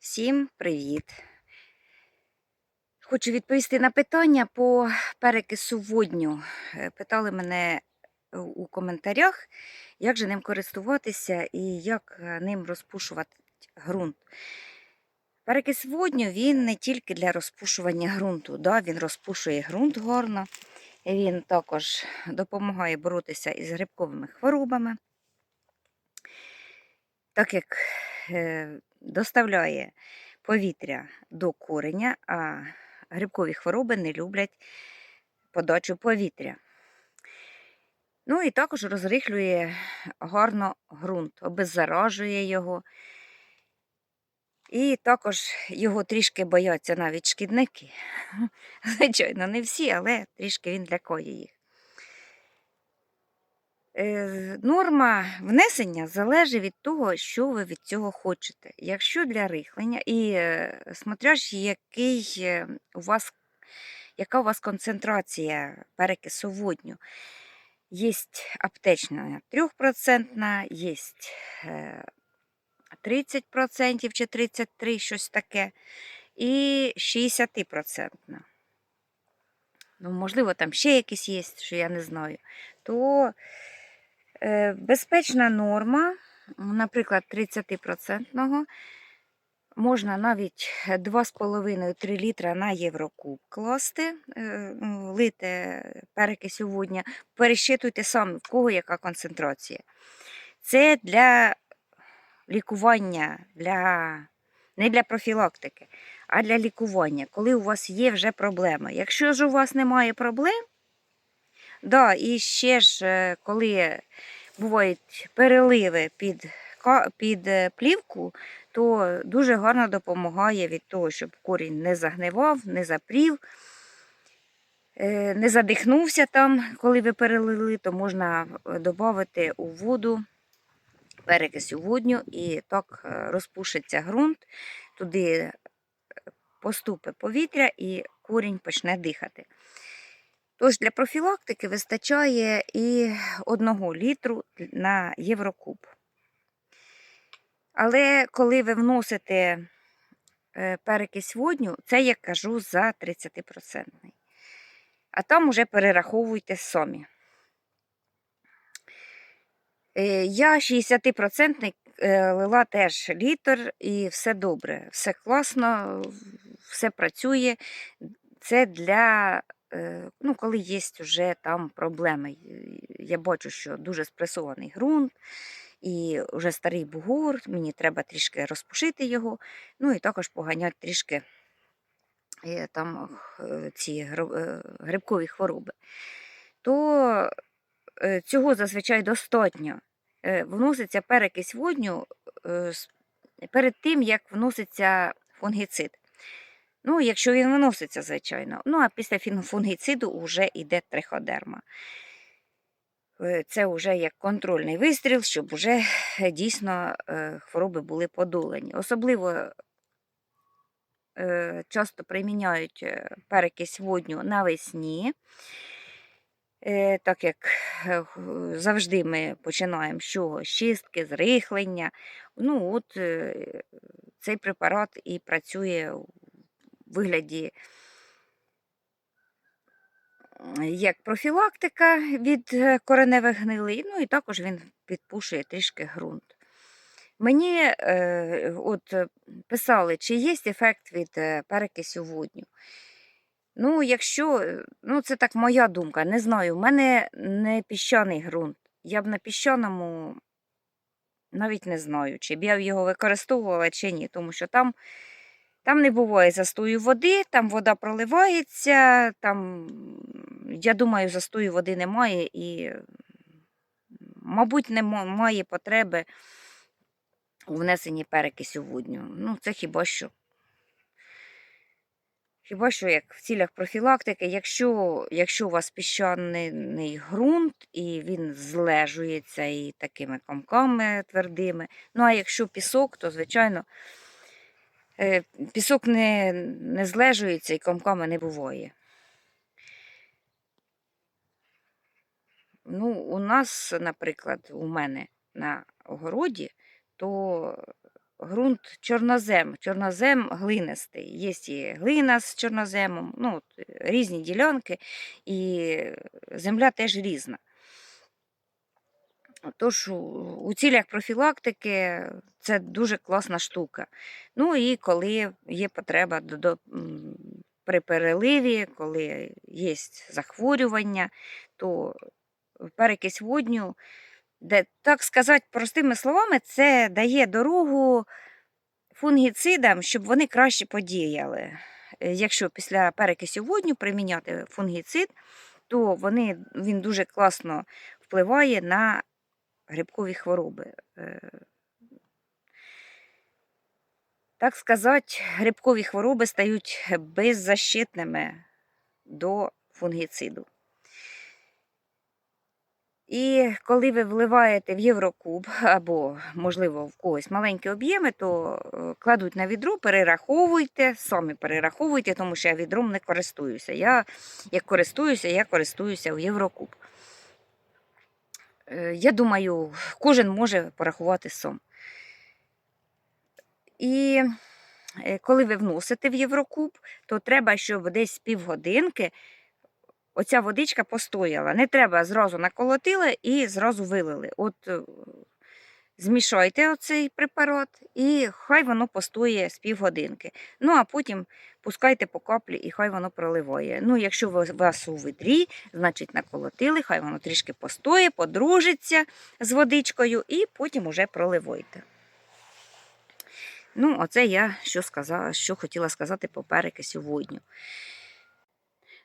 Всім привіт! Хочу відповісти на питання по перекису водню. Е, Питали мене е, у коментарях, як же ним користуватися і як е, ним розпушувати ґрунт. Перекис водню він не тільки для розпушування ґрунту, да, він розпушує ґрунт гарно, він також допомагає боротися із грибковими хворобами. Так як доставляє повітря до кореня, а грибкові хвороби не люблять подачу повітря. Ну і також розрихлює гарно ґрунт, обеззаражує його. І також його трішки бояться навіть шкідники. Звичайно, не всі, але трішки він лякає їх. Е, Норма внесення залежить від того, що ви від цього хочете. Якщо для рихлення, і е, смотряш, який е, у вас, яка у вас концентрація перекису водню. Є аптечна 3%, є 30% чи 33%, щось таке, і 60%. Ну, можливо, там ще якісь є, що я не знаю. То Безпечна норма, наприклад, 30% можна навіть 2,5-3 літра на єврокуб класти, е, ну, лити перекисю водня, пересчитуйте самі, в кого яка концентрація. Це для лікування, для, не для профілактики, а для лікування, коли у вас є вже проблема. Якщо ж у вас немає проблем, Да, і ще ж, е, коли бувають переливи під, під е, плівку, то дуже гарно допомагає від того, щоб корінь не загнивав, не запрів, е, не задихнувся там, коли ви перелили, то можна додати у воду перекись у водню і так розпушиться ґрунт, туди поступить повітря і корінь почне дихати. Тож для профілактики вистачає і 1 літру на єврокуб. Але коли ви вносите е, перекись водню, це я кажу за 30%. А там уже перераховуйте самі. Е, Я 60% е, лила теж літр і все добре, все класно, все працює. Це для ну, коли є вже там проблеми. Я бачу, що дуже спресований ґрунт і вже старий бугор, мені треба трішки розпушити його, ну і також поганяти трішки е, там е, ці грибкові хвороби. То цього зазвичай достатньо. Вноситься перекись водню перед тим, як вноситься фунгіцид. Ну, якщо він виноситься, звичайно. Ну, а після фунгіциду вже йде триходерма. Е, це вже як контрольний вистріл, щоб вже е, дійсно е, хвороби були подолані. Особливо часто приміняють перекись водню навесні. Так як завжди ми починаємо з чого? З чистки, з рихлення. Ну, от цей препарат і працює вигляді як профілактика від е, кореневих гнилий, ну і також він підпушує трішки ґрунт. Мені е, от писали, чи є ефект від е, перекисю водню. Ну, якщо, ну це так моя думка, не знаю, у мене не піщаний ґрунт. Я б на піщаному навіть не знаю, чи б я його використовувала, чи ні, тому що там там не буває застою води, там вода проливається, там, я думаю, застою води немає і, мабуть, немає потреби у внесенні перекисю водню. Ну, це хіба що. Хіба що як в цілях профілактики, якщо якщо у вас піщаний ґрунт і він злежується і такими комками твердими, ну а якщо пісок, то, звичайно, пісок не не злежується і комками не буває. Ну, У нас, наприклад, у мене на огороді, то ґрунт чорнозем, чорнозем глинистий. Є і глина з чорноземом, ну, різні ділянки, і земля теж різна. Тож у- цілях профілактики це дуже класна штука. Ну і коли є потреба до, при переливі, коли є захворювання, то перекись водню, де, так сказати, простими словами, це дає дорогу фунгіцидам, щоб вони краще подіяли. Е, Якщо після перекису водню приміняти фунгіцид, то вони, він дуже класно впливає на грибкові хвороби. Е, Так сказати, грибкові хвороби стають беззащитними до фунгіциду. І коли ви вливаєте в Єврокуб або, можливо, в когось маленькі об'єми, то е, кладуть на відро, перераховуйте, самі перераховуйте, тому що я відром не користуюся. Я як користуюся, я користуюся в Єврокуб. Е, Я думаю, кожен може порахувати сум. І е, коли ви вносите в Єврокуб, то треба, щоб десь півгодинки оця водичка постояла. Не треба зразу наколотили і зразу вилили. От е, змішайте оцей препарат, і хай воно постоє з півгодинки. Ну, а потім пускайте по каплі і хай воно проливає. Ну, якщо у вас у відрі, значить наколотили, хай воно трішки постоє, подружиться з водичкою і потім уже проливайте. Ну, оце я що сказала, що хотіла сказати по перекисю водню.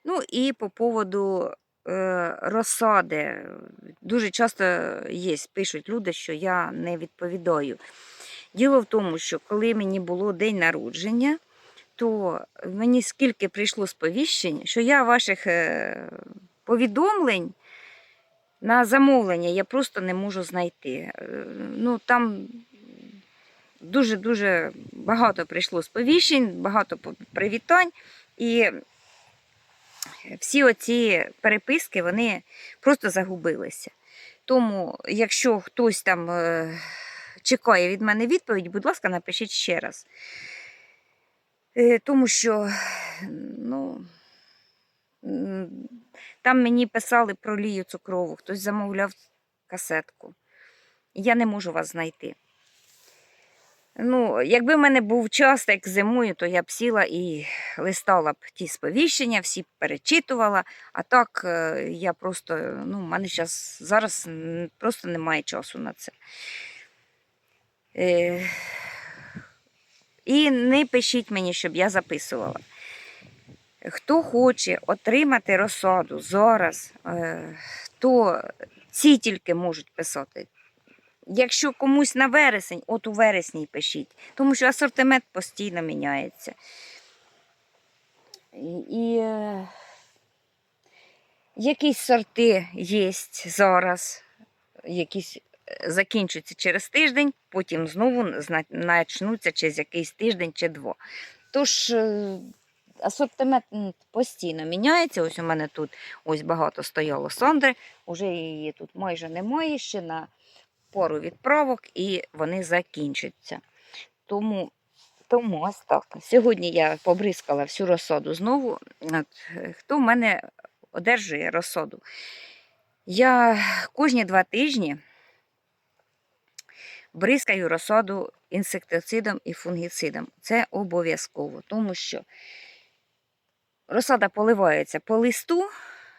Ну і по поводу розсади. Дуже часто є, пишуть люди, що я не відповідаю. Діло в тому, що коли мені було день народження, то мені скільки прийшло сповіщень, що я ваших е, повідомлень на замовлення я просто не можу знайти. Е, Ну, там дуже-дуже багато прийшло сповіщень, багато привітань. І всі оці переписки вони просто загубилися. Тому, якщо хтось там е, чекає від мене відповідь, будь ласка, напишіть ще раз. Е, тому що, ну, там мені писали про лію цукрову, хтось замовляв касетку. Я не можу вас знайти. Ну, якби в мене був час, як зимою, то я б сіла і листала б ті сповіщення, всі перечитувала. А так е, я просто, ну, в мене щас, зараз просто немає часу на це. Е, і не пишіть мені, щоб я записувала. Хто хоче отримати розсаду зараз, е, то ці тільки можуть писати. Якщо комусь на вересень, от у вересні пишіть, тому що асортимент постійно міняється. І, і е, якісь сорти є зараз, якісь е, закінчуються через тиждень, потім знову начнуться через якийсь тиждень чи два. Тож е, асортимент постійно міняється. Ось у мене тут ось багато стояло Сандри, уже її тут майже немає ще на пару відправок і вони закінчаться. Тому, тому ось так. Сьогодні я побризкала всю розсаду знову. Е, хто в мене одержує розсаду? Я кожні два тижні бризкаю розсаду інсектицидом і фунгіцидом. Це обов'язково, тому що розсада поливається по листу,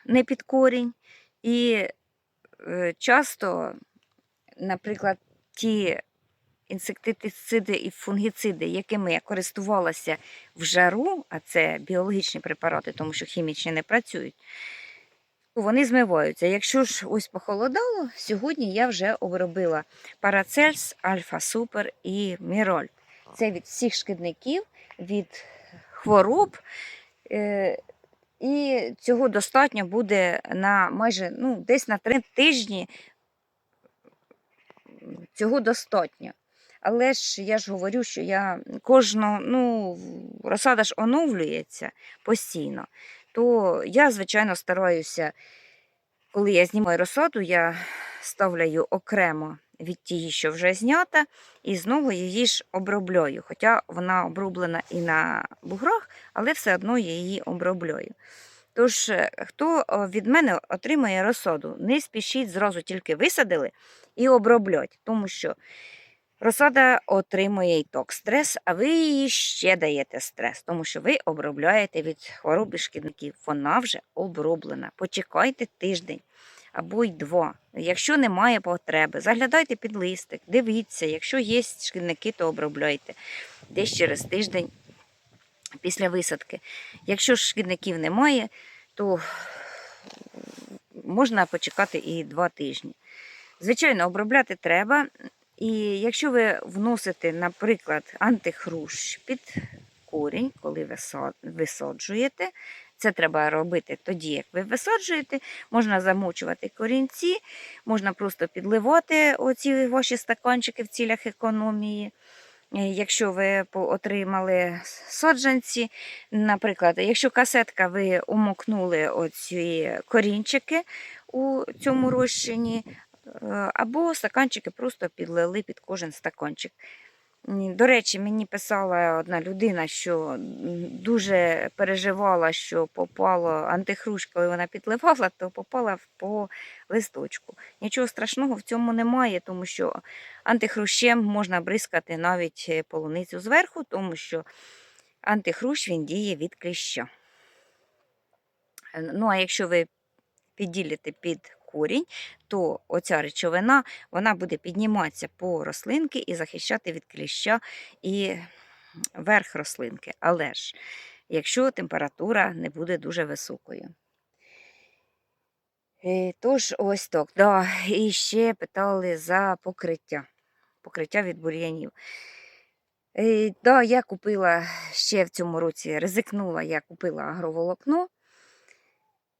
не під корінь, і е, часто наприклад, ті інсектициди і фунгіциди, якими я користувалася в жару, а це біологічні препарати, тому що хімічні не працюють, вони змиваються. Якщо ж ось похолодало, сьогодні я вже обробила парацельс, альфа-супер і міроль. Це від всіх шкідників, від хвороб. Е, І цього достатньо буде на майже ну, десь на три тижні цього достатньо. Але ж я ж говорю, що я кожного, ну, розсада ж оновлюється постійно. То я, звичайно, стараюся, коли я знімаю розсаду, я ставляю окремо від тієї, що вже знята, і знову її ж оброблюю. Хоча вона оброблена і на буграх, але все одно я її оброблюю. Тож, е, хто від мене отримує розсаду, не спішіть, зразу тільки висадили і оброблять, тому що розсада отримує і ток стрес, а ви їй ще даєте стрес, тому що ви обробляєте від хвороби шкідників. Вона вже оброблена. Почекайте тиждень або й два. Якщо немає потреби, заглядайте під листик, дивіться, якщо є шкідники, то обробляйте десь через тиждень після висадки. Якщо ж шкідників немає, то можна почекати і два тижні. Звичайно, обробляти треба. І якщо ви вносите, наприклад, антихрущ під корінь, коли ви висаджуєте, це треба робити тоді, як ви висаджуєте, можна замочувати корінці, можна просто підливати оці ваші стаканчики в цілях економії. Е, Якщо ви отримали саджанці, наприклад, якщо касетка ви умокнули оці корінчики у цьому розчині, або стаканчики просто підлили під кожен стаканчик. До речі, мені писала одна людина, що дуже переживала, що попало антихрущ, коли вона підливала, то попала по листочку. Нічого страшного в цьому немає, тому що антихрущем можна бризкати навіть е, полуницю зверху, тому що антихрущ він діє від кліща. Е, Ну, а якщо ви підділите під корінь, то оця речовина вона буде підніматися по рослинки і захищати від кліща і верх рослинки. Але ж, якщо температура не буде дуже високою. Е, Тож, ось так. Да. І ще питали за покриття. Покриття від бур'янів. Е, Да, я купила ще в цьому році, ризикнула, я купила агроволокно.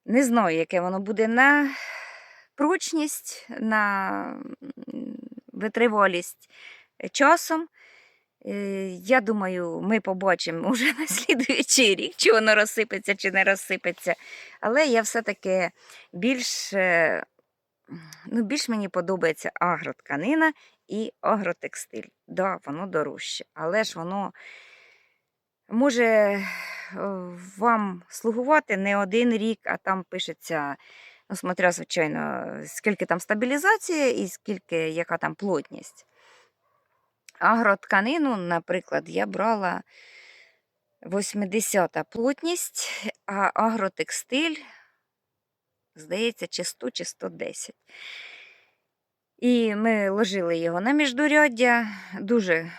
Не знаю, яке воно буде на прочність, на витривалість е, часом. Е, Я думаю, ми побачимо вже на слідуючий рік, чи воно розсипеться, чи не розсипеться. Але я все-таки більш, е, ну, більш мені подобається агротканина і агротекстиль. Да, воно дорожче, але ж воно може вам слугувати не один рік, а там пишеться, ну, смотря, звичайно, скільки там стабілізація і скільки яка там плотність. Агротканину, наприклад, я брала 80 плотність, а агротекстиль, здається, чи 100, чи 110. І ми ложили його на міждуряддя. Дуже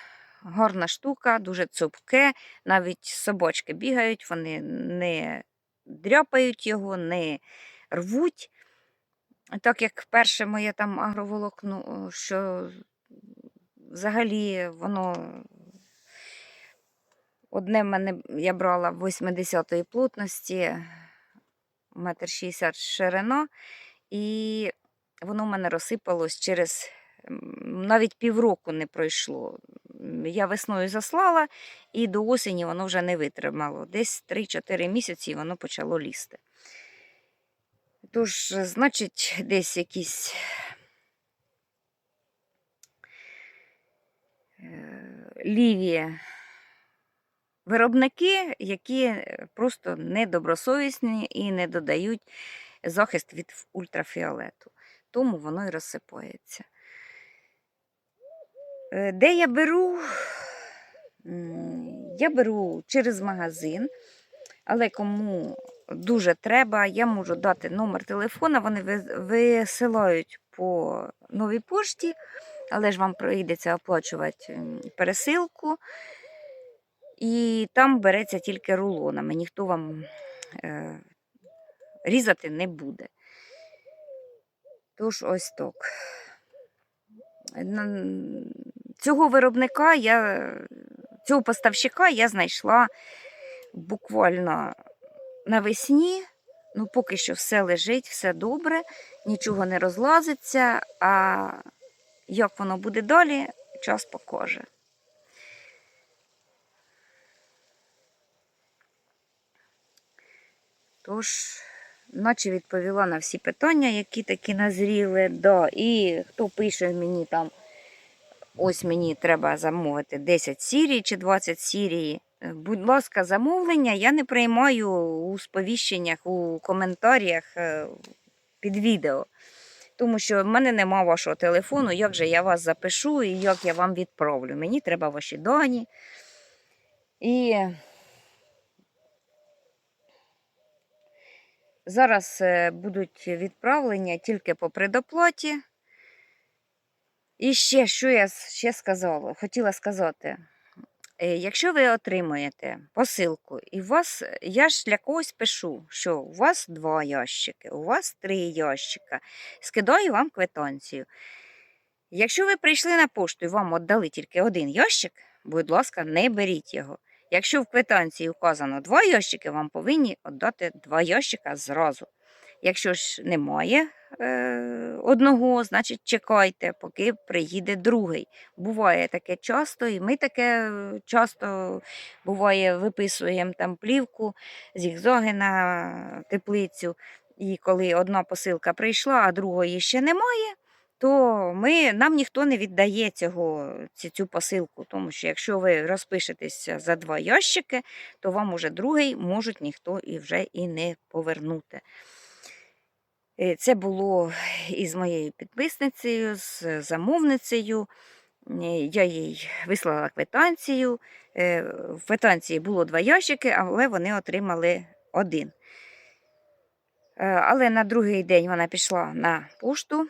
гарна штука, дуже цупке. Навіть собачки бігають, вони не дряпають його, не рвуть. Так як перше моє там агроволокно, що взагалі воно одне мене я брала 80-ї плотності, метр 60 ширина, і воно в мене розсипалось через навіть півроку не пройшло. Я весною заслала, і до осені воно вже не витримало. Десь 3-4 місяці воно почало лізти. Тож, значить, десь якісь е, ліві виробники, які е, просто недобросовісні і не додають захист від ультрафіолету. Тому воно і розсипається. Е, Де я беру? Я беру через магазин, але кому дуже треба, я можу дати номер телефона, вони висилають по новій пошті, але ж вам прийдеться оплачувати пересилку. І там береться тільки рулонами, ніхто вам е, різати не буде. Тож ось так. Цього виробника я, цього поставщика я знайшла буквально навесні. Ну, поки що все лежить, все добре, нічого не розлазиться, а як воно буде далі, час покаже. Тож, наче відповіла на всі питання, які такі назріли. Да. І хто пише мені там, ось мені треба замовити 10 сірій чи 20 сірій. Е, Будь ласка, замовлення я не приймаю у сповіщеннях, у коментарях е, під відео. Тому що в мене нема вашого телефону, як же я вас запишу і як я вам відправлю. Мені треба ваші дані. І зараз е, будуть відправлення тільки по предоплаті. І ще, що я ще сказала, хотіла сказати. Е, Якщо ви отримуєте посилку, і у вас, я ж для когось пишу, що у вас два ящики, у вас три ящика, скидаю вам квитанцію. Якщо ви прийшли на пошту і вам віддали тільки один ящик, будь ласка, не беріть його. Якщо в квитанції вказано два ящики, вам повинні віддати два ящика зразу. Якщо ж немає е, одного, значить чекайте, поки приїде другий. Буває таке часто, і ми таке е, часто буває, виписуємо там плівку, зігзоги на теплицю. І коли одна посилка прийшла, а другої ще немає, то ми, нам ніхто не віддає цього, ці- цю посилку. Тому що якщо ви розпишетеся за два ящики, то вам уже другий можуть ніхто і вже і не повернути. Е, Це було із моєю підписницею, з замовницею. Е, Я їй вислала квитанцію. Е, В квитанції було два ящики, але вони отримали один. Але на другий день вона пішла на пошту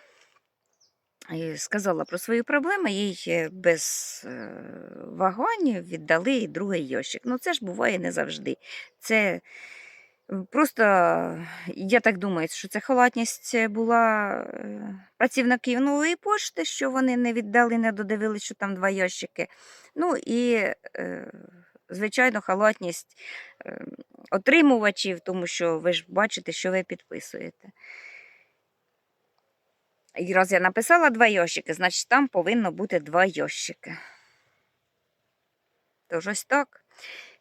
і сказала про свої проблеми, їй без вагань віддали другий ящик. Ну, це ж буває не завжди. Це просто, я так думаю, що це халатність була е, працівників нової пошти, що вони не віддали, не додивились, що там два ящики. Ну і, е, звичайно, халатність е, отримувачів, тому що ви ж бачите, що ви підписуєте. І раз я написала два ящики, значить там повинно бути два ящики. Тож ось так.